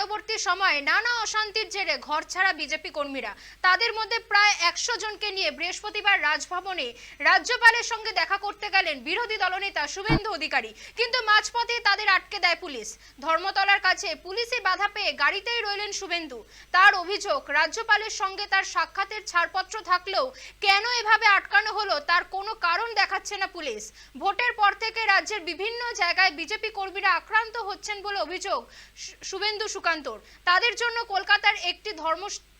পরবর্তী সময়ে নানা অশান্তির জেরে ঘরছাড়া বিজেপি কর্মীরা। তাদের মধ্যে প্রায় একশো জনকে নিয়ে বৃহস্পতিবার রাজভবনে রাজ্যপালের সঙ্গে দেখা করতে গেলেন বিরোধী দলনেতা শুভেন্দু অধিকারী। কিন্তু মাঝপথে তাদের আটকে দেয় পুলিশ। ধর্মতলার কাছে পুলিশে বাধা পেয়ে গাড়িতেই রইলেন শুভেন্দু। তার অভিযোগ, রাজ্যপালের সঙ্গে তার সাক্ষাতের ছাড়পত্র থাকলেও কেন এভাবে আটকানো হলো তার কোনো কারণ দেখাচ্ছে না পুলিশ। ভোটের পর থেকে রাজ্যের বিভিন্ন জায়গায় বিজেপি কর্মীরা আক্রান্ত হচ্ছেন বলে অভিযোগ শুভেন্দু শুভেন্দু সুকান্তর তাদের জন্য কলকাতার একটি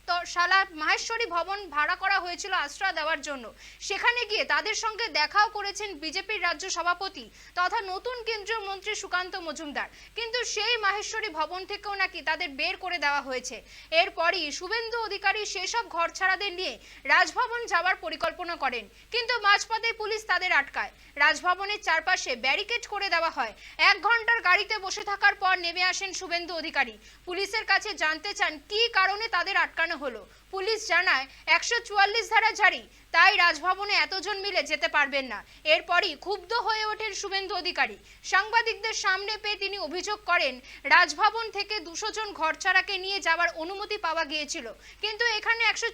ধর্মশালা মাহেশ্বরী ভবন ভাড়া করা হয়েছিল আশ্রয় দেওয়ার জন্য। সেখানে গিয়ে তাদের সঙ্গে দেখাও করেছেন বিজেপির রাজ্য সভাপতি তথা নতুন কেন্দ্রীয় মন্ত্রী সুকান্ত মজুমদার। কিন্তু সেই মাহেশ্বরী ভবন থেকেও নাকি তাদের বের করে দেওয়া হয়েছে। এরপরই শুভেন্দু অধিকারী সেসব ঘরছাড়াদের নিয়ে রাজভবন যাওয়ার পরিকল্পনা করেন। কিন্তু মাঝপথে পুলিশ তাদের আটকায়। রাজভবনের চারপাশে ব্যারিকেড করে দেওয়া হয়। এক ঘণ্টার গাড়িতে বসে থাকার পর নেমে আসেন শুভেন্দু অধিকারী। পুলিশের কাছে জানতে চান কি কারণে তাদের আটকানো হলো। পুলিশ জানায়, একশো চুয়াল্লিশ ধারা জারি তাই রাজভবনে এতজন মিলে যেতে পারবেন না। এরপরই ক্ষুব্ধ হয়ে ওঠেন শুভেন্দু অধিকারী। সাংবাদিকদের সামনে পেয়ে তিনি অভিযোগ করেন, রাজভবন থেকে দুশো জন ঘরছাড়াকে নিয়ে যাওয়ার অনুমতি পাওয়া গিয়েছিল। কিন্তু এখানে একশো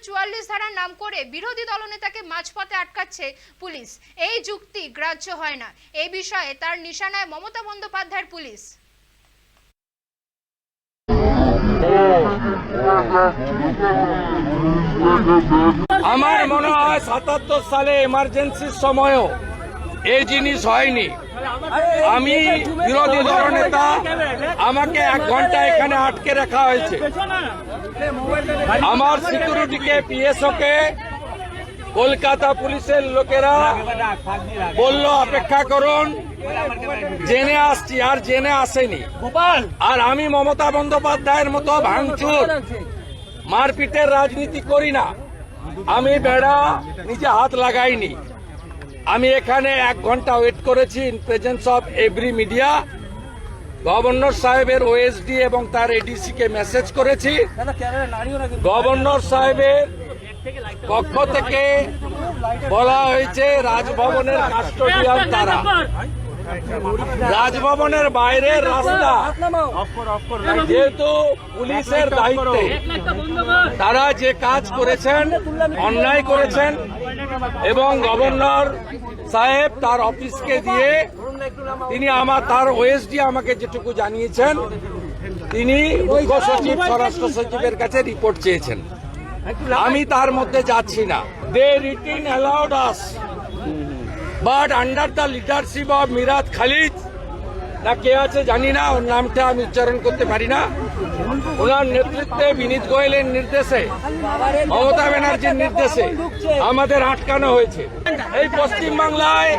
ধারার নাম করে বিরোধী দলনেতাকে মাঝপথে আটকাচ্ছে পুলিশ। এই যুক্তি গ্রাহ্য হয় না। এই বিষয়ে তার নিশানায় মমতা বন্দ্যোপাধ্যায়ের পুলিশ। আমার মনে হয় সাতাত্তর সালে এমার্জেন্সির সময়ও এই জিনিস হয়নি। আমি বিরোধী দলনেতা আমাকে এক ঘণ্টা এখানে আটকে রাখা হয়েছে। আমার সিকিউরিটিকে পিএসও কে কলকাতা পুলিশের লোকেরা বলল, অপেক্ষা করুন। জেনে আসছি আর জেনে আসেনি। আর আমি মমতা বন্দ্যোপাধ্যায়ের মতো ভাঙচুর। মারপিটের রাজনীতি করি না। আমি বেড়া নিজে হাত লাগাইনি। আমি এখানে এক ঘণ্টা ওয়েট করেছি in presence of every media governor সাহেবের ওএসডি এবং তার এডিসি কে মেসেজ করেছি। গভর্নর সাহেবের পক্ষ থেকে বলা হয়েছে রাজভবনের কাস্টোডিয়াল তারা। রাজভবনের বাইরের রাস্তা। যেহেতু পুলিশের দায়িত্বে তারা যে কাজ করেছেন অন্যায় করেছেন এবং গভর্নর সাহেব তার অফিসকে দিয়ে তিনি আমার তার ওএসডি আমাকে যেটুকু জানিয়েছেন তিনি মুখ্য সচিব স্বরাষ্ট্র সচিবের কাছে রিপোর্ট চেয়েছেন। আমি তার মধ্যে যাচ্ছি না। They written allowed us but under the leadership of Miraj Khalid না কে আছে জানি না, ওর নামটা আমি উচ্চারণ করতে পারি না। ওনার নেতৃত্বে বিনীত গোয়েলের নির্দেশে, মমতা ব্যানার্জির নির্দেশে আমাদের আটকানো হয়েছে। এই পশ্চিম বাংলায়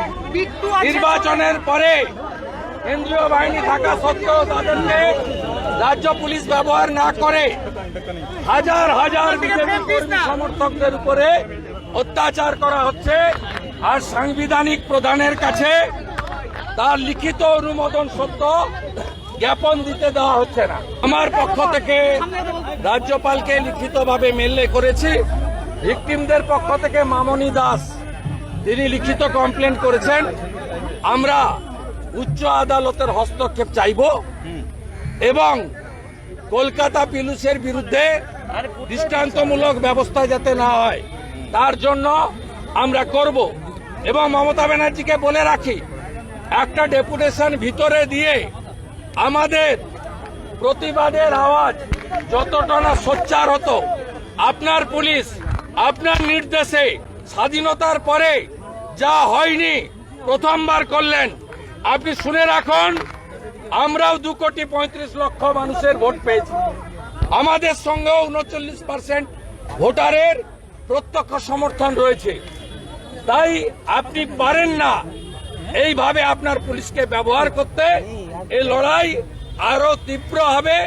নির্বাচনের পরে কেন্দ্রীয় বাহিনী থাকা সত্ত্বেও তাদেরকে রাজ্য পুলিশ ব্যবহার না করে হাজার হাজার বিজেপি কর্মী সমর্থকদের উপরে অত্যাচার করা হচ্ছে। আর সাংবিধানিক প্রধানের কাছে তার লিখিত অনুমোদন সত্য জ্ঞাপন দিতে দেওয়া হচ্ছে না। আমার পক্ষ থেকে রাজ্যপালকে লিখিতভাবে মেলে করেছি। ভিকটিমদের পক্ষ থেকে মামনি দাস, তিনি লিখিত কমপ্লেন করেছেন। আমরা উচ্চ আদালতের হস্তক্ষেপ চাইব এবং কলকাতা পিলুসের বিরুদ্ধে দৃষ্টান্তমূলক ব্যবস্থা যাতে না হয়, তার জন্য আমরা করব। এবং মমতা ব্যানার্জিকে বলে রাখি, একটা ডেপুটেশন ভিতরে দিয়ে আমাদের প্রতিবাদের আওয়াজ যতটা না সোচ্চার হতো, আপনার পুলিশ, আপনার নির্দেশে স্বাধীনতার পরে যা হয়নি প্রথমবার করলেন, আপনি শুনে রাখুন, আমরাও দু কোটি পঁয়ত্রিশ লক্ষ মানুষের ভোট পেয়েছি। আমাদের সঙ্গেও উনচল্লিশ পার্সেন্ট ভোটারের প্রত্যক্ষ সমর্থন রয়েছে। তাই আপনি পারেন না এইভাবে আপনার পুলিশকে ব্যবহার করতে। এই লড়াই আরও তীব্র হবে।